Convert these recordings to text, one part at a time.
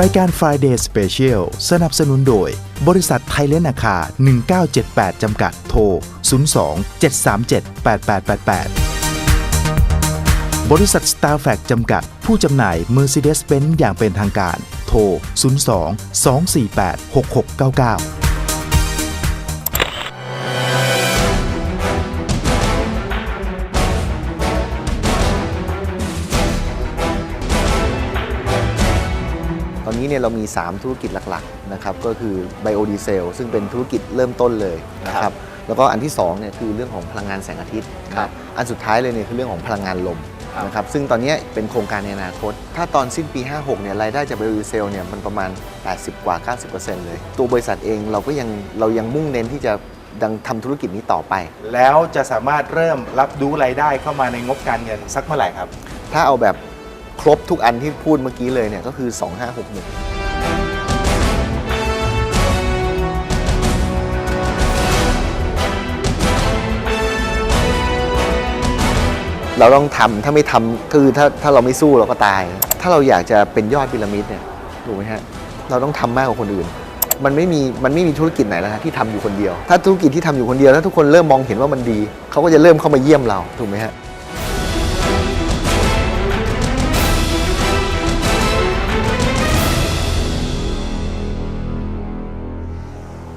รายการ Friday Special สนับสนุนโดย บริษัทไทยเลนอาคา 1978 จำกัดโทร 02 737 8888 บริษัท Star f a c จำกัด ผู้จำหน่าย Mercedes-Benz อย่างเป็นทางการ โทร 02 248 6699 นนี้เนี่ยเรามี 3 ธุรกิจหลักๆนะครับก็คือไบโอดีเซลซึ่งเป็นธุรกิจเริ่มต้นเลยนะครับแล้วก็อันที่2เนี่ยคือเรื่องของพลังงานแสงอาทิตย์นะอันสุดท้ายเลยเนี่ยคือเรื่องของพลังงานลมนะครับซึ่งตอนนี้เป็นโครงการในอนาคต ถ้าตอนสิ้นปี 56 เนี่ยรายได้จากไบโอดีเซลเนี่ยมันประมาณ 80 กว่า 90%เลย ตัวบริษัทเองเราก็ยังเรายังมุ่งเน้นที่จะดังทำธุรกิจนี้ต่อไป แล้วจะสามารถเริ่มรับรู้รายได้เข้ามาในงบการเงินสักเมื่อไหร่ครับ ถ้าเอาแบบ ครบทุกอันที่พูดเมื่อกี้เลยเนี่ยก็คือ 2561เราต้องทำถ้าไม่ทำคือถ้าถ้าเราไม่สู้เราก็ตาย ถ้าเราอยากจะเป็นยอดพีระมิดเนี่ยถูกไหมฮะเราต้องทำมากกว่าคนอื่น มันไม่มีมันไม่มีธุรกิจไหนแล้วฮะที่ทำอยู่คนเดียว ถ้าธุรกิจที่ทำอยู่คนเดียวถ้าทุกคนเริ่มมองเห็นว่ามันดีเขาก็จะเริ่มเข้ามาเยี่ยมเราถูกไหมฮะ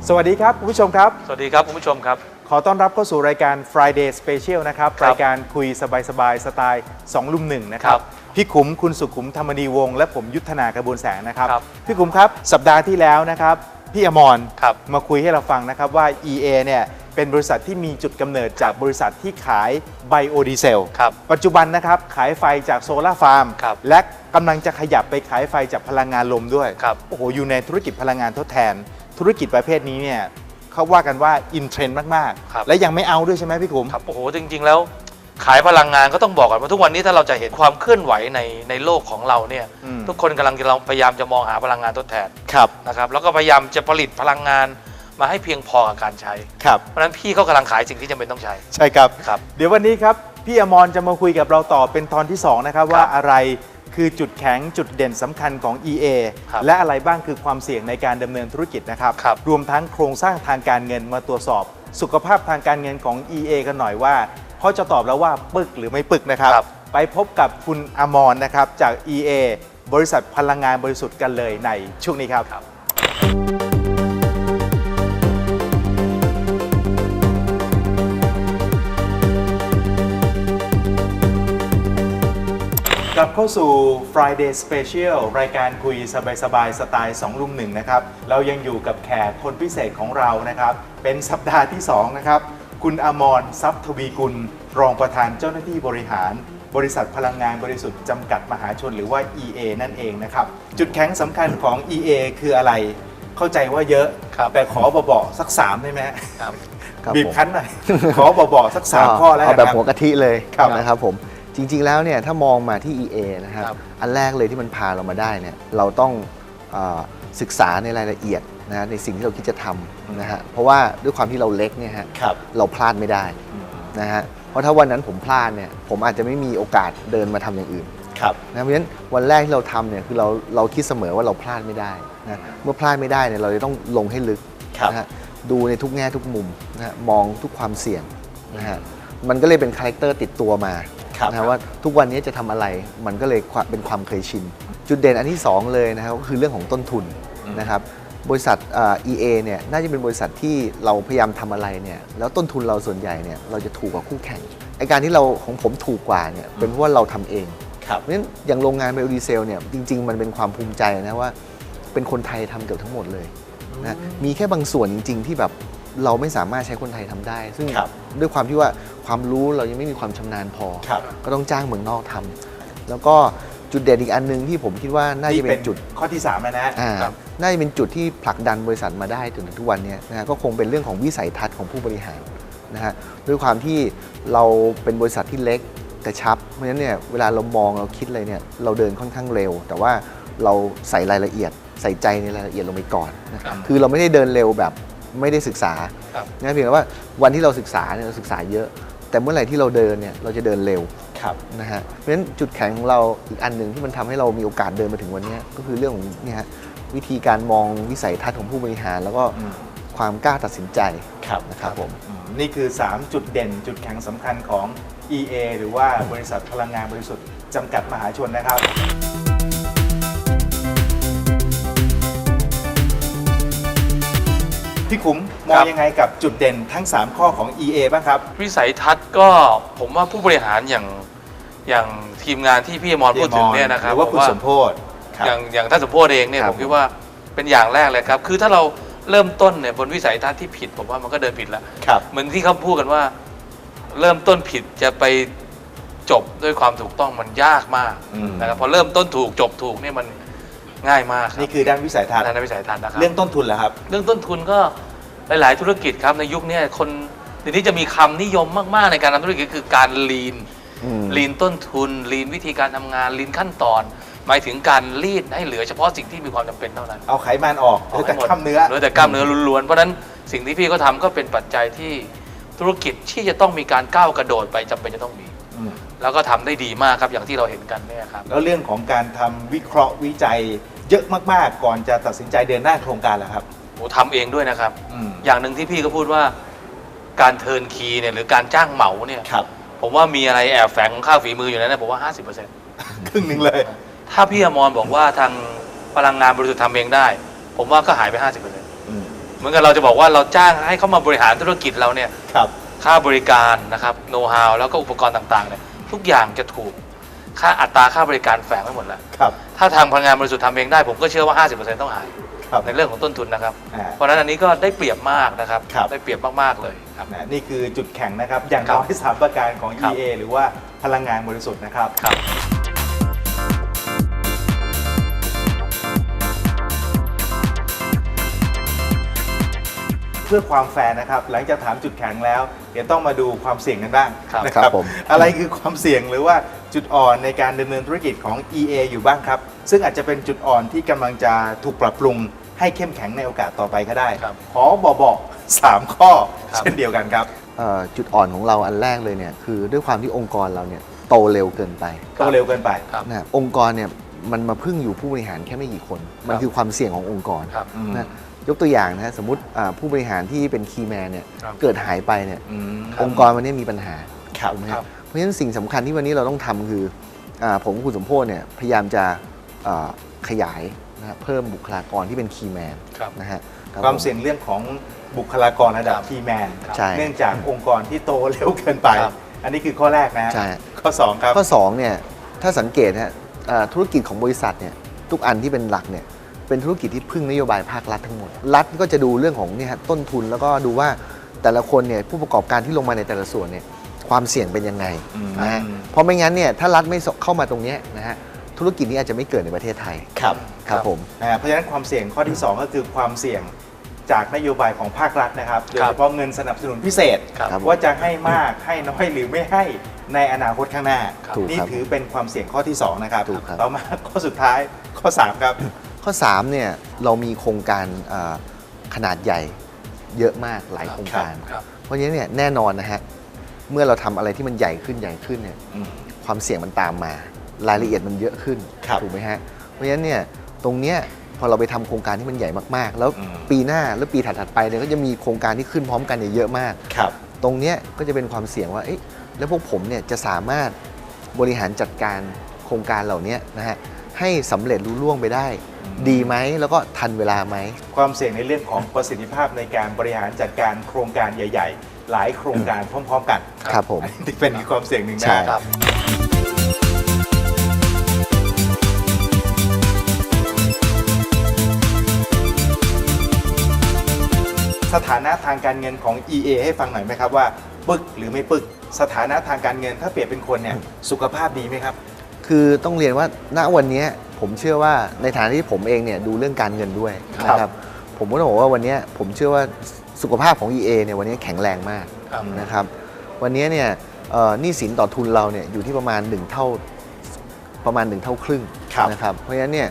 สวัสดีครับคุณผู้ชมครับ สวัสดีครับคุณผู้ชมครับ ขอต้อนรับเข้าสู่รายการ Friday Special นะครับครับรายการคุยสบายๆสไตล์ 2 ลุมหนึ่งนะครับครับ พี่ขุมคุณสุขุมธรรมนีวงศ์และผมยุทธนากระบวนแสงนะครับ ครับพี่ขุมครับ สัปดาห์ที่แล้วนะครับ พี่อมรครับมาคุยให้เราฟังนะครับว่า EA เนี่ยเป็นบริษัทที่มีจุดกำเนิดจากบริษัทที่ขายไบโอดีเซลครับปัจจุบันนะครับขายไฟจากโซลาร์ฟาร์มครับและกำลังจะขยับไปขายไฟจากพลังงานลมด้วยครับ โอ้โหอยู่ในธุรกิจพลังงานทดแทน ธุรกิจประเภทนี้เนี่ยเขาว่ากันว่าอินเทรนด์มากครับ ๆ และยังไม่เอาด้วยใช่ไหมพี่ขุม ครับโอ้โหจริง ๆ แล้วขายพลังงานก็ต้องบอกก่อนว่าทุกวันนี้ถ้าเราจะเห็นความเคลื่อนไหวในในโลกของเราเนี่ยอืม ทุกคนกำลังจะเราพยายามจะมองหาพลังงานทดแทนครับนะครับแล้วก็พยายามจะผลิตพลังงานมาให้เพียงพอกับการใช้ ครับ เพราะฉะนั้นพี่เขากำลังขายสิ่งที่จำเป็นต้องใช้ ใช่ครับ ครับเดี๋ยววันนี้ครับ พี่อมรจะมาคุยกับเราต่อเป็นตอนที่ 2 นะครับ ว่าอะไร คือจุดแข็งจุดเด่นสำคัญของ EA ครับและอะไรบ้างคือความเสี่ยงในการดำเนินธุรกิจนะครับครับรวมทั้งโครงสร้างทางการเงินมาตรวจสอบ สุขภาพทางการเงินของ EA กันหน่อยว่าเขาจะตอบแล้วว่าปึกหรือไม่ปึกนะครับ ครับไปพบกับคุณอมรนะครับจาก EA บริษัทพลังงานบริสุทธิ์กันเลยในช่วงนี้ครับ ครับ กลับเข้าสู่ Friday Special รายการคุยสบายๆสไตล์2รุ่มหนึ่งนะครับ เรายังอยู่กับแขกคนพิเศษของเรานะครับ เป็นสัปดาห์ที่ 2 นะครับ คุณอมรทรัพย์ทวีกุล รองประธานเจ้าหน้าที่บริหาร บริษัทพลังงานบริสุทธิ์จำกัดมหาชนหรือว่า EA นั่นเองนะครับ จุดแข็งสำคัญของ EA คืออะไร เข้าใจว่าเยอะครับแต่ขอบอกๆสัก 3 ได้ไหมฮะครับครับบีบผมคั้นหน่อยขอบอกๆสัก 3 ข้อแล้วเอากันแบบครับหัวกะทิเลยครับนะครับผม จริงๆแล้วเนี่ยถ้ามองมาที่ EA นะครับครับอันแรกเลยที่มันพาเรามาได้เนี่ยเราต้องเออศึกษาในรายละเอียดนะฮะในสิ่งที่เราคิดจะทำนะฮะเพราะว่าด้วยความที่เราเล็กเนี่ยฮะครับ เราพลาดไม่ได้นะฮะเพราะถ้าวันนั้นผมพลาดเนี่ยผมอาจจะไม่มีโอกาสเดินมาทำอย่างอื่น ครับ นะเพราะฉะนั้นวันแรกที่เราทำเนี่ยคือเราเราคิดเสมอว่าเราพลาดไม่ได้นะเมื่อพลาดไม่ได้เนี่ยเราจะต้องลงให้ลึกครับ นะฮะดูในทุกแง่ทุกมุมนะฮะมองทุกความเสี่ยงนะฮะมันก็เลยเป็นคาแรคเตอร์ติดตัวมาครับ นะฮะว่าทุกวันนี้จะทำอะไรมันก็เลยความเป็นความเคยชิน จุดเด่นอันที่ 2 เลยนะครับก็คือเรื่องของต้นทุนนะครับบริษัทเอ่อ EA เนี่ยน่าจะเป็นบริษัทที่เราพยายามทำอะไรเนี่ยแล้วต้นทุนเราส่วนใหญ่เนี่ยเราจะถูกกว่าคู่แข่งไอการที่เราของผมถูกกว่าเนี่ยเป็นเพราะว่าเราทำเองครับเพราะฉะนั้นอย่างโรงงานไบโอดีเซลเนี่ยจริง ๆ มันเป็นความภูมิใจนะว่าเป็นคนไทยทำเกือบทั้งหมดเลยนะมีแค่บางส่วนจริง ๆ ที่แบบ เราไม่สามารถใช้คนไทยทำได้ ซึ่งครับด้วยความที่ว่าความรู้เรายังไม่มีความชำนาญพอครับก็ต้องจ้างเมืองนอกทำแล้วก็จุดเด่นอีกอันหนึงที่ผมคิดว่าน่าจะเป็นจุดข้อที่3แล้วนะอ่าครับน่าจะเป็นจุดที่ผลักดันบริษัทมาได้จนถึงทุกวันเนี้นะฮะก็คงเป็นเรื่องของวิสัยทัศน์ของผู้บริหารนะฮะด้วยความที่เราเป็นบริษัทที่เล็กกระชับ เพราะฉะนั้นเนี่ยเวลาเรามองเราคิดอะไรเนี่ยเราเดินค่อนข้างเร็ว แต่ว่าเราใส่รายละเอียดใส่ใจในรายละเอียดลงไปก่อนนะครับคือเราไม่ได้เดินเร็วแบบ ไม่ได้ศึกษาครับนะเพียงแต่ว่าวันที่เราศึกษาเนี่ยเราศึกษาเยอะ แต่เมื่อไหร่ที่เราเดินเนี่ยเราจะเดินเร็วครับนะฮะเพราะฉะนั้นจุดแข็งของเราอีกอันหนึ่งที่มันทำให้เรามีโอกาสเดินมาถึงวันเนี้ยก็คือเรื่องของเนี่ยฮะวิธีการมองวิสัยทัศน์ของผู้บริหาร แล้วก็อืมความกล้าตัดสินใจครับนะครับผมอืมนี่คือ 3 จุดเด่นจุดแข็งสำคัญของ EA หรือว่าบริษัทพลังงานบริสุทธิ์จำกัดมหาชนนะครับ พี่ขุมมองครับยังไงกับจุดเด่นทั้ง 3 ข้อของ EA บ้างครับ วิสัยทัศน์ก็ผมว่าผู้บริหารอย่างอย่างทีมงานที่พี่อมรพูดถึงเนี่ยนะครับหรือว่าคุณผมสมโพธครับอย่างอย่างท่านสมโพธเองเนี่ยครัผบมคิดว่าเป็นอย่างแรกเลยครับ คือถ้าเราเริ่มต้นเนี่ยบนวิสัยทัศน์ที่ผิด ผมว่ามันก็เดินผิดแล้วครับเหมือนที่เขาพูดกันว่า เริ่มต้นผิดจะไปจบด้วยความถูกต้องมันยากมากอืมนะครับพอเริ่มต้นถูกจบถูกเนี่ยมันง่ายมากรับนี่คือด้านวิสัยทัศน์ทางวิสัยทัศน์นะครับเรื่องต้นทุนเหรอครับ เรื่องต้นทุนก็ หลาย ๆ ธุรกิจครับในยุคเนี้ยคนเดี๋ยวนี้จะมีคำนิยมมาก ๆ ในการทำธุรกิจคือการลีนอืม ลีนต้นทุนลีนวิธีการทำงานลีนขั้นตอน หมายถึงการรีดให้เหลือเฉพาะสิ่งที่มีความจำเป็นเท่านั้น เอาไขมันออกเหลือแต่ให้หมดกล้ามเนื้อเหลือแต่กล้ามเนื้อล้วนๆ เพราะฉะนั้นสิ่งที่พี่เขาทำก็เป็นปัจจัยที่ธุรกิจที่จะต้องมีการก้าวกระโดดไปจำเป็นจะต้องมี อืม แล้วก็ทำได้ดีมากครับอย่างที่เราเห็นกันเนี่ยครับ แล้วเรื่องของการทำวิเคราะห์วิจัยเยอะมาก ๆ ก่อนจะตัดสินใจเดินหน้าโครงการเหรอครับ โอ้ทำเองด้วยนะครับ อืมอย่างหนึ่งที่พี่ก็พูดว่าการเทิร์นคีย์เนี่ยหรือการจ้างเหมาเนี่ยครับ ผมว่ามีอะไรแอบแฝงของค่าฝีมืออยู่ในนั้นผมว่า 50%ครึ่งหนึ่งเลย ถ้าพี่อมรบอกว่าทางพลังงานบริสุทธิ์ทำเองได้ ผมว่าก็หายไป 50%อืมเหมือนกับเราจะบอกว่าเราจ้างให้เขามาบริหารธุรกิจเราเนี่ย ครับ ค่าบริการนะครับโน้ตฮาวแล้วก็อุปกรณ์ต่างๆเนี่ยทุกอย่างจะถูกค่าอัตราค่าบริการแฝงไว้หมดแล้ว ครับ ถ้าทางพลังงานบริสุทธิ์ทำเองได้ผมก็เชื่อว่า 50%ต้องหาย ครับในเรื่องของต้นทุนนะครับ อ่า เพราะฉะนั้นอันนี้ก็ได้เปรียบมากนะครับ ครับ ได้เปรียบมากๆเลยครับ นะนี่คือจุดแข็งนะครับ อย่างครับน้อยสามประการของ ครับ EA หรือว่าพลังงานบริสุทธิ์นะครับ ครับ เพื่อความแฟร์นะครับ หลังจากถามจุดแข็งแล้ว เดี๋ยวต้องมาดูความเสี่ยงกันบ้างครับนะครับผม อะไรคือความเสี่ยงหรือว่าจุดอ่อนในการดำเนินธุรกิจของ EA อยู่บ้างครับ ซึ่งอาจจะเป็นจุดอ่อนที่กำลังจะถูกปรับปรุง ให้เข้มแข็งในโอกาสต่อไปก็ได้ ครับขอบอกบอกสามข้อครับ เช่นเดียวกันครับเอ่อจุดอ่อนของเราอันแรกเลยเนี่ยคือด้วยความที่องค์กรเราเนี่ยโตเร็วเกินไปโตเร็วเกินไป ครับ นะองค์กรเนี่ยมันมาพึ่งอยู่ผู้บริหารแค่ไม่กี่คน มันคือความเสี่ยงขององค์กรครับ อืม นะยกตัวอย่างนะฮะสมมติอ่าผู้บริหารที่เป็นคีย์แมนเนี่ยครับ เกิดหายไปเนี่ยอืมองค์กรวันนี้มีปัญหาครับถูกไหมคครัรับบ เพราะฉะนั้นสิ่งสำคัญที่วันนี้เราต้องทำคืออาผมกับคุณสมโพศเนี่ยพยายามจะอ่าขยาย นะฮะเพิ่มบุคลากรที่เป็นคีย์แมนครับ นะฮะรับ ความผเสี่ยงเรื่องของบุคลากรระดับครับทีแมนใช่เนื่องจากองค์กรที่โตเร็วเกินไป ครับ อันนี้คือข้อแรกนะใช่ ข้อ2ครับข้อ2เนี่ยถ้าสังเกตนะฮะอ่าธุรกิจของบริษัทเนี่ยทุกอันที่เป็นหลักเนี่ยเป็นธุรกิจที่พึ่งนโยบายภาครัฐทั้งหมด รัฐก็จะดูเรื่องของเนี่ยฮะต้นทุนแล้วก็ดูว่าแต่ละคนเนี่ยผู้ประกอบการที่ลงมาในแต่ละส่วนเนี่ยความเสี่ยงเป็นยังไงอืมนะฮะเพราะไม่งั้นเนี่ยถ้ารัฐไม่เข้ามาตรงเนี้ยนะฮะธุรกิจนี้อาจจะไม่เกิดในประเทศไทย ครับ ครับผมนะฮะเพราะฉะนั้นความเสี่ยงข้อที่ 2 ก็คือความเสี่ยงจากนโยบายของภาครัฐนะครับโดยเฉพาะเงินสนับสนุนพิเศษ ครับครับว่าจะให้มากให้น้อยหรือไม่ให้ในอนาคตข้างหน้าครับถูกนี่ครับถือเป็นความเสี่ยงข้อที่ 2 นะครับ ถูกครับ ต่อมา ข้อสุดท้ายข้อ 3 ครับ ข้อ3เนี่ยเรามีโครงการอ่าขนาดใหญ่เยอะมากหลายโครงการ ครับ เพราะฉะนั้นเนี่ยแน่นอนนะฮะเมื่อเราทำอะไรที่มันใหญ่ขึ้นใหญ่ขึ้นเนี่ยอืมความเสี่ยงมันตามมา รายละเอียดมันเยอะขึ้นครับ ถูกไหมฮะ เพราะฉะนั้นเนี่ย ตรงเนี้ยพอเราไปทำโครงการที่มันใหญ่มากๆ แล้วอืมปีหน้าหรือปีถัดๆไปเนี่ยก็จะมีโครงการที่ขึ้นพร้อมกันเนี่ยเยอะมากครับ ตรงเนี้ยก็จะเป็นความเสี่ยงว่าเอ๊ะแล้วพวกผมเนี่ยจะสามารถบริหารจัดการโครงการเหล่านี้นะฮะให้สำเร็จรุ่ล่วงไปได้ ดีไหมแล้วก็ทันเวลาไหม ความเสี่ยงในเรื่องของประสิทธิภาพในการบริหารจัดการโครงการใหญ่ ๆ หลายโครงการพร้อม ๆ กัน ครับผมอันนี้เป็นอีกความเสี่ยงหนึ่งใช่นะครับ สถานะทางการเงินของ EA ให้ฟังหน่อยไหมครับว่าปึกหรือไม่ปึกสถานะทางการเงิน ถ้าเปรียบเป็นคนเนี่ยสุขภาพดีไหมครับ คือต้องเรียนว่าณวันเนี้ยผมเชื่อว่าในฐานะที่ผมเองเนี่ยดูเรื่องการเงินด้วยครับนะครับผมก็ต้องบอกว่าวันเนี้ยผมเชื่อว่าสุขภาพของ EA เนี่ยวันนี้แข็งแรงมากครับนะครับวันนี้เนี่ยเอ่อหนี้สินต่อทุนเราเนี่ยอยู่ที่ประมาณ 1 เท่าประมาณ 1 เท่าครึ่งครับนะครับเพราะฉะนั้นเนี่ย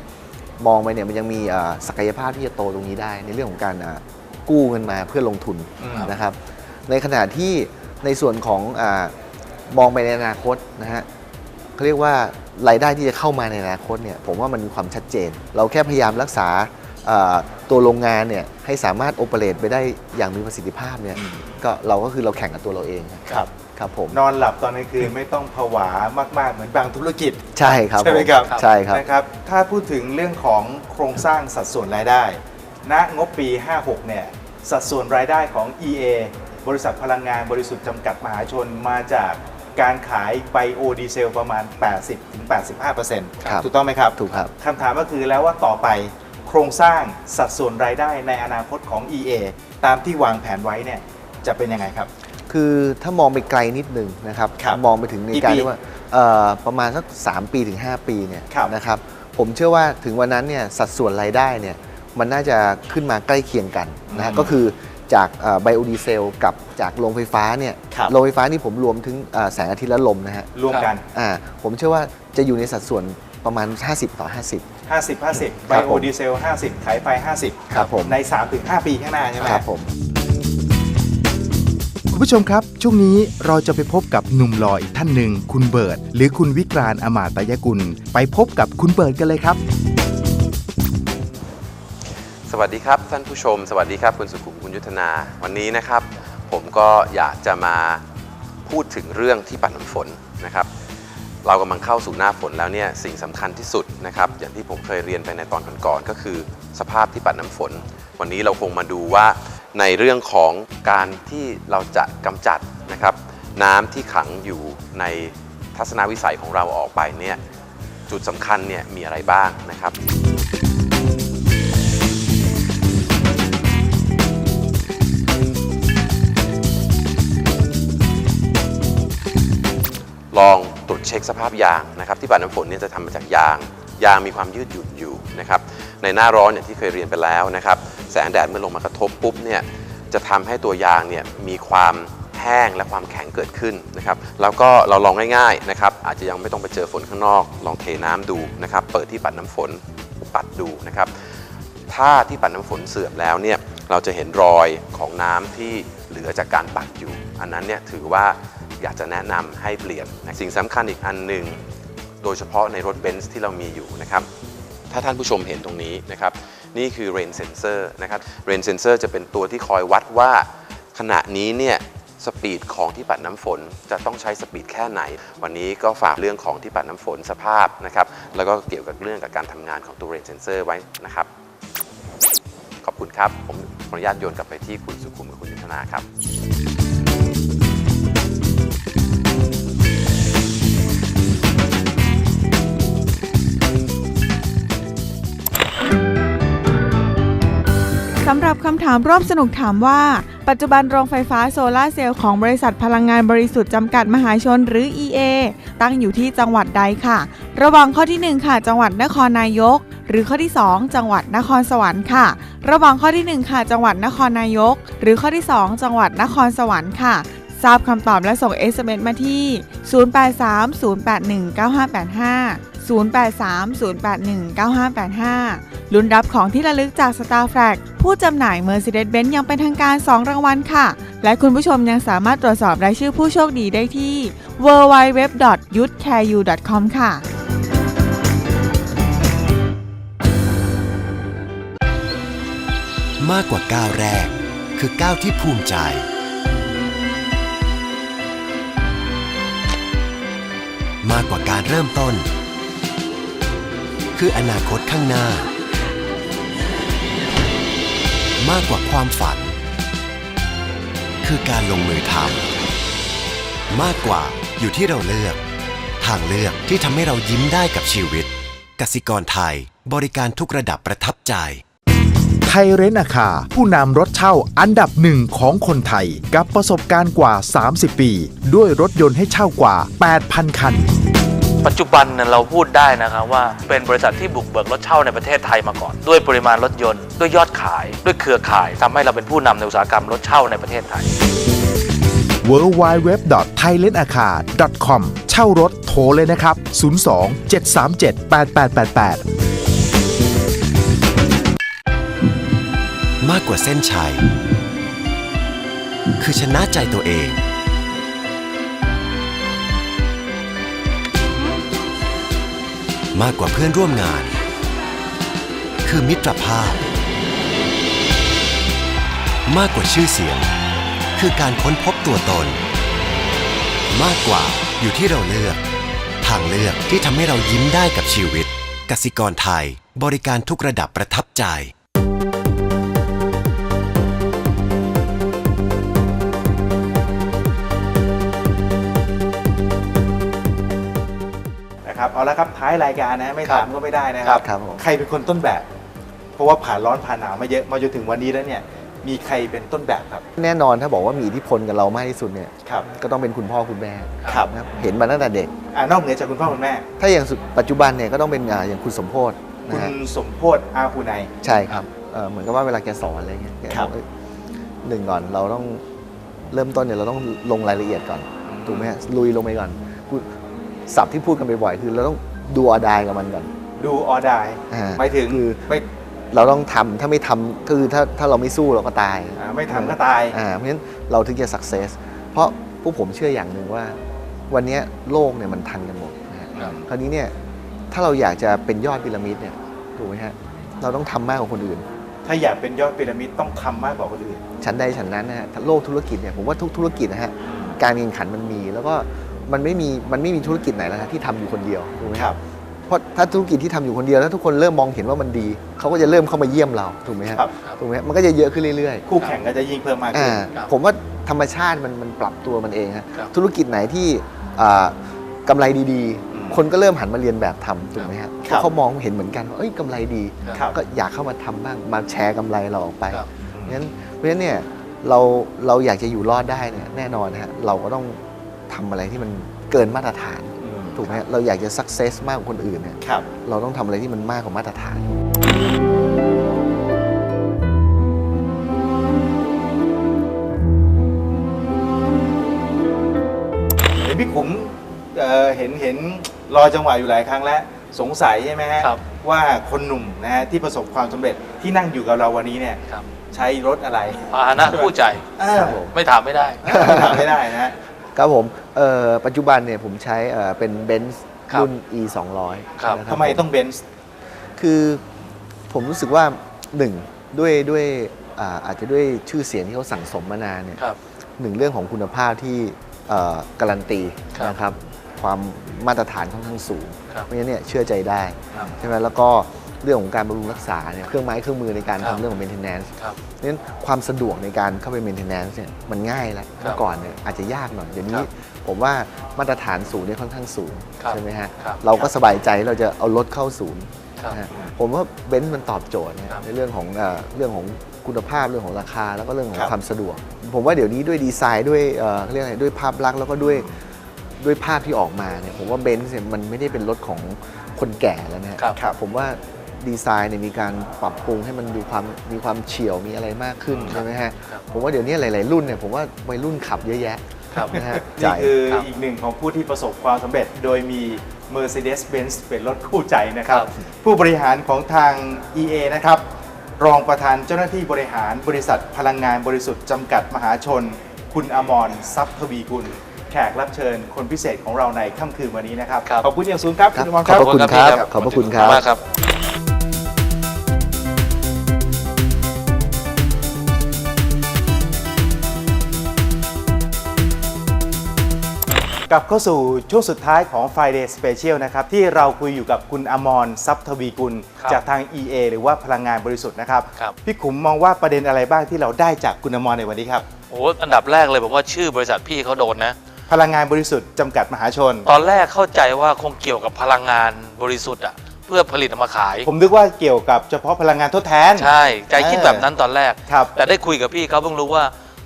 มองไปเนี่ยมันยังมีเอ่อศักยภาพที่จะโตตรงนี้ได้ในเรื่องของการอ่า กู้เงินมาเพื่อลงทุนอืมนะครับ ในขณะที่ในส่วนของอามองไปในอนาคตนะฮะเขาเรียกว่ารายได้ที่จะเข้ามาในอนาคตเนี่ยผมว่ามันมีความชัดเจน เราแค่พยายามรักษาเอ่อตัวโรงงานเนี่ยให้สามารถโอเปเรตไปได้อย่างมีประสิทธิภาพเนี่ยก็เราก็คือเราแข่งกับตัวเราเองครับครับผมนอนหลับตอนกลางคืนไม่ต้องผวามาก ๆ เหมือนบางธุรกิจ ใช่ครับใช่ไหมผครับใช่ครับนะครับถ้าพูดถึงเรื่องของโครงสร้างสัดส่วนรายได้ ณงบปี 56 เนี่ย สัดส่วนรายได้ของ EA บริษัทพลังงานบริสุทธิ์จำกัดมหาชนมาจากการขายไบโอดีเซลประมาณ 80-85%ครับถูกต้องไหมครับ ถูกครับคำถามก็คือแล้วว่าต่อไปโครงสร้างสัดส่วนรายได้ในอนาคตของ EA ตามที่วางแผนไว้เนี่ยจะเป็นยังไงครับ คือถ้ามองไปไกลนิดนึงนะครับครับมองไปถึงในกี่การปีที่ว่าเอ่อประมาณสัก 3 ปีถึง 5 ปีเนี่ยครับนะครับผมเชื่อว่าถึงวันนั้นเนี่ยสัดส่วนรายได้เนี่ย มันน่าจะขึ้นมาใกล้เคียงกันนะฮะอืมก็คือจากไบโอดีเซลกับจากโรงไฟฟ้าเนี่ยครับโรงไฟฟ้านี่ผมรวมถึงเอ่อแสงอาทิตย์และลมนะฮะรวมกันอ่าผมเชื่อว่าจะอยู่ในสัดส่วนประมาณ 50 ต่อ 50 50 50 ไบครับโอผมดีเซล 50 ขายไฟ 50 ครับผมใน 3-5 ปีข้างหน้าใช่ไหมครับผมคุณผู้ชมครับ ช่วงนี้เราจะไปพบกับหนุ่มหล่ออีกท่านหนึ่ง คุณเบิร์ตหรือคุณวิกรานอมาตยกุล ไปพบกับคุณเบิร์ตกันเลยครับ สวัสดีครับท่านผู้ชม สวัสดีครับคุณสุขุมคุณยุทธนา วันนี้นะครับ ผมก็อยากจะมาพูดถึงเรื่องที่ปัดน้ำฝนนะครับ เรากำลังเข้าสู่หน้าฝนแล้วเนี่ยสิ่งสำคัญที่สุดนะครับ อย่างที่ผมเคยเรียนไปในตอนก่อนๆก็คือ สภาพที่ปัดน้ำฝน วันนี้เราคงมาดูว่าในเรื่องของการที่เราจะกำจัดนะครับน้ำที่ขังอยู่ในทัศนวิสัยของเราออกไปเนี่ยจุดสำคัญเนี่ยมีอะไรบ้างนะครับ ลองตรวจเช็คสภาพยางนะครับที่ปัดน้ำฝนเนี่ยจะทำมาจากยาง ยางมีความยืดหยุ่นอยู่นะครับในหน้าร้อนอย่างที่เคยเรียนไปแล้วนะครับแสงแดดเมื่อลงมากระทบปุ๊บเนี่ยจะทำให้ตัวยางเนี่ยมีความแห้งและความแข็งเกิดขึ้นนะครับแล้วก็เราลองง่ายๆนะครับอาจจะยังไม่ต้องไปเจอฝนข้างนอก ลองเทน้ำดูนะครับเปิดที่ปัดน้ำฝนปัดดูนะครับถ้าที่ปัดน้ำฝนเสื่อมแล้วเนี่ยเราจะเห็นรอยของน้ำที่เหลือจากการปัดอยู่ อันนั้นเนี่ยถือว่า อยากจะแนะนำให้เปลี่ยนนะสิ่งสำคัญอีกอันหนึ่งโดยเฉพาะในรถเบนซ์ที่เรามีอยู่นะครับถ้าท่านผู้ชมเห็นตรงนี้นะครับนี่คือ rain sensor นะครับ rain sensor จะเป็นตัวที่คอยวัดว่าขณะนี้เนี่ยสปีดของที่ปัดน้ำฝนจะต้องใช้สปีดแค่ไหน วันนี้ก็ฝากเรื่องของที่ปัดน้ำฝนสภาพนะครับ แล้วก็เกี่ยวกับเรื่องกับการทำงานของตัว rain sensor ไว้นะครับ ขอบคุณครับ ผมขออนุญาตโยนกลับไปที่คุณสุขุมกับคุณยุทธนาครับ คำถามร่วมสนุกถามว่า ปัจจุบันโรงไฟฟ้าโซลาเซลล์ของบริษัทพลังงานบริสุทธิ์จำกัดมหาชนหรือ EA ตั้งอยู่ที่จังหวัดใดค่ะ ระหว่างข้อที่ 1 ค่ะ จังหวัดนครนายก หรือข้อที่ 2 จังหวัดนครสวรรค์ค่ะ ระหว่างข้อที่ 1 ค่ะ จังหวัดนครนายก หรือข้อที่ 2 จังหวัดนครสวรรค์ค่ะทราบคำตอบและส่ง SMS มาที่ 0830819585 0830819585 ลุ้นรับของที่ระลึกจาก Star f l a g ผู้จำหน่าย Mercedes-Benz ยังเป็นทางการ 2 รางวัลค่ะ และคุณผู้ชมยังสามารถตรวจสอบรายชื่อผู้โชคดีได้ที่ www.yutcareu.com ค่ะ มากกว่าก้าวแรก คือก้าวที่ภูมิใจมากกว่าการเริ่มต้น คืออนาคตข้างหน้า มากกว่าความฝัน คือการลงมือทำมากกว่าอยู่ที่เราเลือก ทางเลือกที่ทำให้เรายิ้มได้กับชีวิตกสิกรไทยบริการทุกระดับประทับใจไทยเรนอาคา ผู้นำรถเช่าอันดับหนึ่งของคนไทย กับประสบการณ์กว่า 30 ปี ด้วยรถยนต์ให้เช่ากว่า 8,000 คัน ปัจจุบันเนี่ยเราพูดได้นะครับว่าเป็นบริษัทที่บุกเบิกรถเช่าในประเทศไทยมาก่อน ด้วยปริมาณรถยนต์ ด้วยยอดขาย ด้วยเครือข่ายทำให้เราเป็นผู้นำในอุตสาหกรรมรถเช่าในประเทศไทย w w w t h a i l a n d a c a r c o m เช่ารถโทรเลยนะครับ 02 737 8888 มากกว่าเส้นชัย คือชนะใจตัวเอง มากกว่าเพื่อนร่วมงาน คือมิตรภาพ มากกว่าชื่อเสียง คือการค้นพบตัวตน มากกว่าอยู่ที่เราเลือก ทางเลือกที่ทำให้เรายิ้มได้กับชีวิตกสิกรไทย บริการทุกระดับประทับใจ นะครับเอาละครับท้ายรายการนะไม่ถามก็ไม่ได้นะคครัรับบครับผมใครเป็นคนต้นแบบ เพราะว่าผ่านร้อนผ่านหนาวมาเยอะมาจนถึงวันนี้แล้วเนี่ยมีใครเป็นต้นแบบครับ แน่นอนถ้าบอกว่ามีอิทธิพลกับเรามากที่สุดเนี่ยครับก็ต้องเป็นคุณพ่อคุณแม่ครับนะครับเห็นมาตั้งแต่เด็กอ่านอกเหนือจากคุณพ่อคุณแม่ ถ้าอย่างสุดปัจจุบันเนี่ยก็ต้องเป็นอ่าอย่างคุณสมโพธคุนะณฮะสมโพธอาคูไนใช่ครับเอ่อเหมือนกับว่าเวลาแกสอนอะไรเงี้ยแกครับอกเอ้ยหนึ่งก่อนเราต้องเริ่มต้นเนี่ยเราต้องลงรายละเอียดก่อนถูกไหมฮะลุยลงไปก่อนกู ศัพท์ที่พูดกันบ่อยๆคือเราต้องดูอดายกับมันก่อน ดูออดายอ่า หมายถึงคือ ไม่เราต้องทำถ้าไม่ทำคือถ้าถ้าเราไม่สู้เราก็ตาย อ่าไม่ทำก็ตาย อ่าเพราะฉะนั้นเราถึงจะ success เพราะพวกผมเชื่ออย่างหนึ่งว่า วันเนี้ยโลกเนี่ยมันทันกันหมดนะฮะครับ คราวนี้เนี่ยถ้าเราอยากจะเป็นยอดพีระมิดเนี่ยถูกไหมฮะเราต้องทำมากกว่าคนอื่น ถ้าอยากเป็นยอดพีระมิดต้องทำมากกว่าคนอื่น ชั้นใดชั้นนั้นนะฮะโลกธุรกิจเนี่ยผมว่าทุกธุรกิจนะฮะการแข่งขันมันมี แล้วก็ มันไม่มีมันไม่มีธุรกิจไหนแล้วนะที่ทำอยู่คนเดียวถูกไหมครับเพราะถ้าธุรกิจที่ทำอยู่คนเดียวแล้วทุกคนเริ่มมองเห็นว่ามันดีเขาก็จะเริ่มเข้ามาเยี่ยมเราถูกไหมฮะครับถูกไหมฮะมันก็จะเยอะขึ้นเรื่อยๆคู่แข่งก็จะยิ่งเพิ่มมากขึ้อ่านผมว่าธรรมชาติมันมันปรับตัวมันเองฮะครับธุรกิจไหนที่อ่ากำไรดีอืมๆคนก็เริ่มหันมาเรียนแบบทำถูกไหมฮะเพครับราะเขามองเห็นเหมือนกันว่าเอ้ยกำไรดีครับก็อยากเข้ามาทำบ้างมาแชร์กำไรเราออกไปครับเพราะฉะนั้นเพราะฉะนั้นเนี่ยเราเราอยากจะอยู่รอดได้เนี่ยแน่นอนฮะเราก็ต้อง ทำอะไรที่มันเกินมาตรฐานอืมถูกไหมฮะเราอยากจะสักเซสมากกว่าคนอื่นเนี่ยครับเราต้องทำอะไรที่มันมากกว่ามาตรฐานเห็นพี่ขุมเอ่อเห็นเห็นรอจังหวะอยู่หลายครั้งแล้วสงสัยใช่ไหมฮะครับว่าคนหนุ่มนะฮะที่ประสบความสำเร็จที่นั่งอยู่กับเราวันนี้เนี่ยครับใช้รถอะไรพาหนะคู่ใจเออไม่ถามไม่ได้ถามไม่ได้นะฮะ ครับผมเอ่อปัจจุบันเนี่ยผมใช้เอ่อเป็นเบนซ์ครับ รุ่น e 2 0 0ครับนะทำไมต้องเบนซ์ คือผมรู้สึกว่าหนึ่งด้วยด้วยอ่าอาจจะด้วยชื่อเสียงที่เขาสั่งสมมานานเนี่ยครับหนึ่งเรื่องของคุณภาพที่เอ่อการันตีครับนะครับความมาตรฐานค่อนข้างสูง ครับเพราะฉะนั้นเนี่ยเชื่อใจได้ครับ ใช่ไหมแล้วก็ เรื่องของการบำรุงรักษาเนี่ยเครื่องไม้เครื่องมือในการครัทำบเรื่องของ maintenance ครับเพราะฉะนั้นความสะดวกในการเข้าไป maintenance เนี่ยมันง่ายแล้วครับเมื่อก่อนเนี่ยอาจจะยากหน่อยเดี๋ยวคนี้รับผมว่ามาตรฐานศูนย์เนี่ยค่อนข้างสูงครับใช่ไหมฮะครับเราก็สบายใจเราจะเอารถเข้าศูนย์ครับนะฮะผมว่าเบนซ์มันตอบโจทย์นะครับในเรื่องของเอ่อเรื่องของคุณภาพเรื่องของราคาแล้วก็เรื่องของครับความสะดวก ผมว่าเดี๋ยวนี้ด้วยดีไซน์ด้วยเอ่อเรียกอะไรด้วยภาพลักษณ์แล้วก็ด้วยด้วยภาพที่ออกมาเนี่ยผมว่าเบนซ์เนี่ยมันไม่ได้เป็นรถของคนแก่แล้วนะฮะครับผมว่า ดีไซน์เนี่ยมีการปรับปรุงให้มันดูความมีความเฉียวมีอะไรมากขึ้นใช่ไหมฮะครับผมว่าเดี๋ยวนี้หลาย ๆ รุ่นเนี่ยผมว่าวัยรุ่นขับเยอะแยะครับนะฮะนี่คือครับอีกหนึ่งของผู้ที่ประสบความสำเร็จ โดยมี Mercedes-Benz เป็นรถคู่ใจนะครับครับ ผู้บริหารของทาง EA นะครับ รองประธานเจ้าหน้าที่บริหารบริษัทพลังงานบริสุทธิ์จำกัดมหาชน คุณอมรทรัพย์ทวีกุล แขกรับเชิญคนพิเศษของเราในค่ำคืนวันนี้นะครับครับขอบคุณอย่างสูงครับครับณอมรขอบพระคุณพี่ครับ ขอบพระคุณครับมากครับ กลับเข้าสู่ช่วงสุดท้ายของ Friday Special นะครับ ที่เราคุยอยู่กับคุณอมรทรัพย์ทวีกุล ครับจากทาง EA หรือว่าพลังงานบริสุทธิ์นะครับ ครับ พี่ขุมมองว่าประเด็นอะไรบ้างที่เราได้จากคุณอมรในวันนี้ครับ โอ้โหอันดับแรกเลยผมว่าชื่อบริษัทพี่เขาโดนนะ พลังงานบริสุทธิ์จำกัดมหาชน ตอนแรกเข้าใจว่าคงเกี่ยวกับพลังงานบริสุทธิ์อะเพื่อผลิตออกมาขาย ผมนึกว่าเกี่ยวกับเฉพาะพลังงานทดแทน ใช่ ใจคิดแบบนั้นตอนแรก ครับ แต่ได้คุยกับพี่เขาเพิ่งรู้ว่า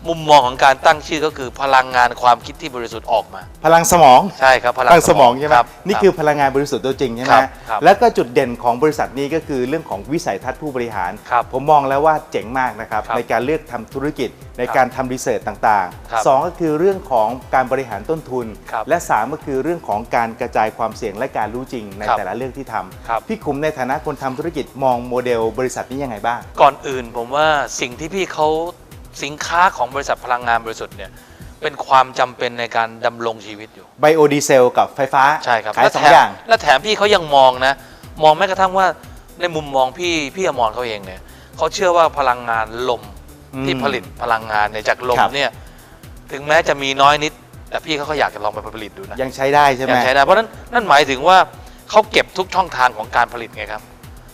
มุมมองของการตั้งชื่อก็คือพลังงานความคิดที่บริสุทธิ์ออกมา พลังสมองใช่ครับพลัพลังสมองใช่ไหมครับนี่คือพลังงานบริสุทธิ์ตัวจริงใช่ไหมครับครับแล้วก็จุดเด่นของบริษัทนี้ก็คือเรื่องของวิสัยทัศน์ผู้บริหาร ครับผมมองแล้วว่าเจ๋งมากนะครับครับในการเลือกทำธุรกิจในการทำรีเสิร์ชต่างครับๆสองก็คือเรื่องของการบริหารต้นทุน ครับและสามก็คือเรื่องของการกระจายความเสี่ยงและการรู้จริงในครับแต่ละเรื่องที่ทำครับพี่ขุมในฐานะคนทำธุรกิจมองโมเดล บริษัทนี้ยังไงบ้าง ก่อนอื่นผมว่าสิ่งที่พี่เขา สินค้าของบริษัทพลังงานบริสุทธิ์เนี่ยเป็นความจำเป็นในการดำรงชีวิตอยู่ ไบโอดีเซลกับไฟฟ้าใช่ครับขายและสองแถมอย่าง และแถมพี่เขายังมองนะ มองแม้กระทั่งว่าในมุมมองพี่พี่อมรเขาเองเนี่ยเขาเชื่อว่าพลังงานลมอืมที่ผลิตพลังงานเนี่ยจากลมครับ เนี่ยถึงแม้จะมีน้อยนิด แต่พี่เขาก็อยากจะลองไปผลิตดูนะ ยังใช้ได้ใช่ไหม ยังใช้ได้เพราะฉะนั้นนั่นหมายถึงว่าเขาเก็บทุกช่องทางของการผลิตไงครับ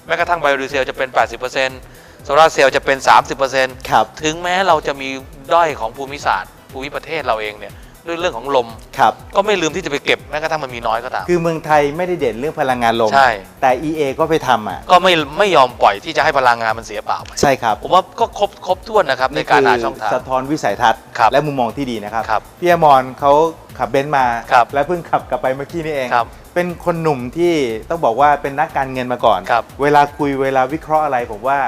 แม้กระทั่งไบโอดีเซลจะเป็น 80% โซลาร์เซลล์จะเป็น 30%ครับ ถึงแม้เราจะมีด้อยของภูมิศาสตร์ ภูมิประเทศเราเองเนี่ยด้วยเรื่องของลม ครับ ก็ไม่ลืมที่จะไปเก็บแม้กระทั่งมันมีน้อยก็ตาม คือเมืองไทยไม่ได้เด่นเรื่องพลังงานลม ใช่ แต่ EA ก็ไปทำอะ ก็ไม่ไม่ยอมปล่อยที่จะให้พลังงานมันเสียเปล่าไปใช่ครับผมว่าก็ครบครบถ้วนนะครับในการหาช่องทาง สะท้อนวิสัยทัศน์ ครับและมุมมองที่ดีนะครับครับพี่อมรเขาขับเบนซ์มา ครับและเพิ่งขับกลับไปเมื่อกี้นี่เอง ครับเป็นคนหนุ่มที่ต้องบอกว่าเป็นนักการเงินมาก่อน ครับ เวลาคุยเวลาวิเคราะห์อะไรผมว่า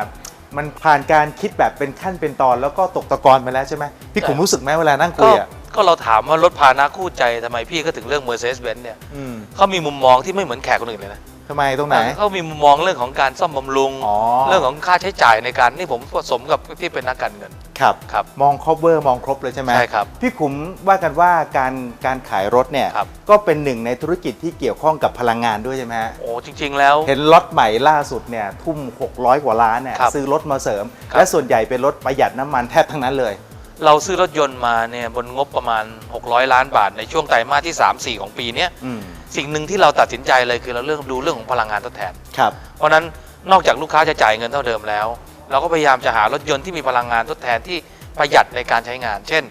มันผ่านการคิดแบบเป็นขั้นเป็นตอนแล้วก็ตกตะกอนมาแล้วใช่ไหมพี่ขุมรู้สึกไหมเวลานั่งคุก็ยอะก็เราถามว่ารถพาหนะคู่ใจทำไมพี่ก็ถึงเรื่อง Mercedes-Benz เนี่ยอืม เขามีมุมมองที่ไม่เหมือนแขกคนอื่นเลยนะ ทำไมตรงไหน เขามีมุมมองเรื่องของการซ่อมบำรุง อ๋อ เรื่องของค่าใช้จ่ายในการนี่ผมผสมกับที่เป็นนักการเงิน ครับครับ มอง cover มองครบเลยใช่ไหมใช่ครับพี่ขุมว่ากันว่าการการขายรถเนี่ย ครับ ก็เป็นหนึ่งในธุรกิจที่เกี่ยวข้องกับพลังงานด้วยใช่ไหมฮะ โอ้จริง ๆ แล้ว เห็นรถใหม่ล่าสุดเนี่ยทุ่ม 600 กว่าล้านเนี่ยครับซื้อรถมาเสริม ครับ และส่วนใหญ่เป็นรถประหยัดน้ำมันแทบทั้งนั้นเลย เราซื้อรถยนต์มาเนี่ยบนงบประมาณ 600 ล้านบาทในช่วงไตรมาสที่ 3-4 ของปีเนี้ยอืมสิ่งหนึ่งที่เราตัดสินใจเลยคือเราเรื่องดูเรื่องของพลังงานทดแทนครับ เพราะฉะนั้นนอกจากลูกค้าจะจ่ายเงินเท่าเดิมแล้ว เราก็พยายามจะหารถยนต์ที่มีพลังงานทดแทนที่ประหยัดในการใช้งาน เช่น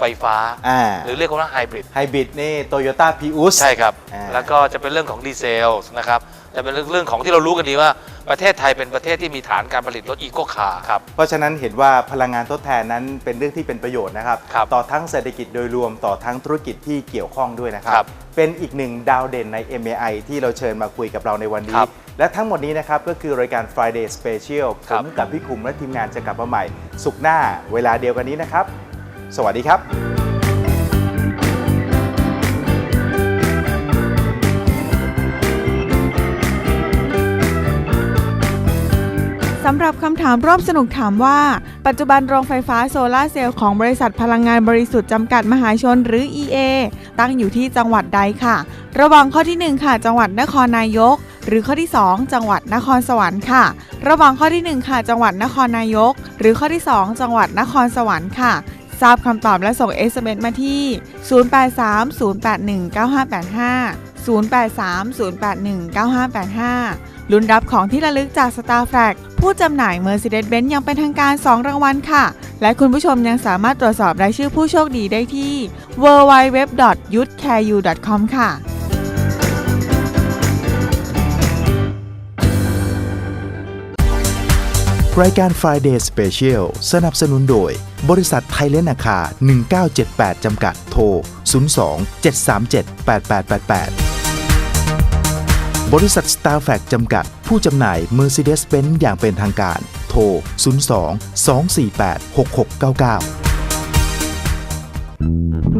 ไฟฟ้า อ่าหรือเรียกว่าไฮบริดไฮบริดนี่โตโยต้าพีอุส ใช่ครับ อ่า แล้วก็จะเป็นเรื่องของดีเซลนะครับจะเป็นเรื่องของที่เรารู้กันดีว่าประเทศไทยเป็นประเทศที่มีฐานการผลิตรถอีโคคาร์ครับ เพราะฉะนั้นเห็นว่าพลังงานทดแทนนั้นเป็นเรื่องที่เป็นประโยชน์นะครับ ครับต่อทั้งเศรษฐกิจโดยรวมต่อทั้งธุรกิจที่เกี่ยวข้องด้วยนะครัครับเป็นอีกหนึ่งดาวเด่นใน MAI ที่เราเชิญมาคุยกับเราในวันนี้ ครับและทั้งหมดนี้นะครับก็คือรายการ Friday Special ผครับ มกับพี่คุมและทีมงานจะกลับมาใหม่ สุกร์หน้าเวลาเดียวกันนี้นะครับ สวัสดีครับสำหรับคำถามร่วมสนุกถามว่า ปัจจุบันโรงไฟฟ้าโซลาเซลล์ของบริษัทพลังงานบริสุทธิ์จำกัดมหาชนหรือ EA ตั้งอยู่ที่จังหวัดใดค่ะ ระหว่างข้อที่ 1 ค่ะ จังหวัดนครนายก หรือข้อที่ 2 จังหวัดนครสวรรค์ค่ะ ระหว่างข้อที่ 1 ค่ะ จังหวัดนครนายก หรือข้อที่ 2 จังหวัดนครสวรรค์ค่ะ ทราบคำตอบและส่ง SMS มาที่ 0830819585 0830819585 ลุ้นรับของที่ระลึกจาก Star f l a g ผู้จำหน่าย Mercedes-Benz ยังเป็นทางการ 2 รางวัลค่ะ และคุณผู้ชมยังสามารถตรวจสอบรายชื่อผู้โชคดีได้ที่ www.yutcareyu.com ค่ะ รายการ Friday Special สนับสนุนโดย บริษัทไทยเลนอาคา 1978 จำกัดโทร 02 737 8888 บริษัท Star f a c t จำกัด ผู้จำหน่าย Mercedes-Benz อย่างเป็นทางการ โทร 02 248 6699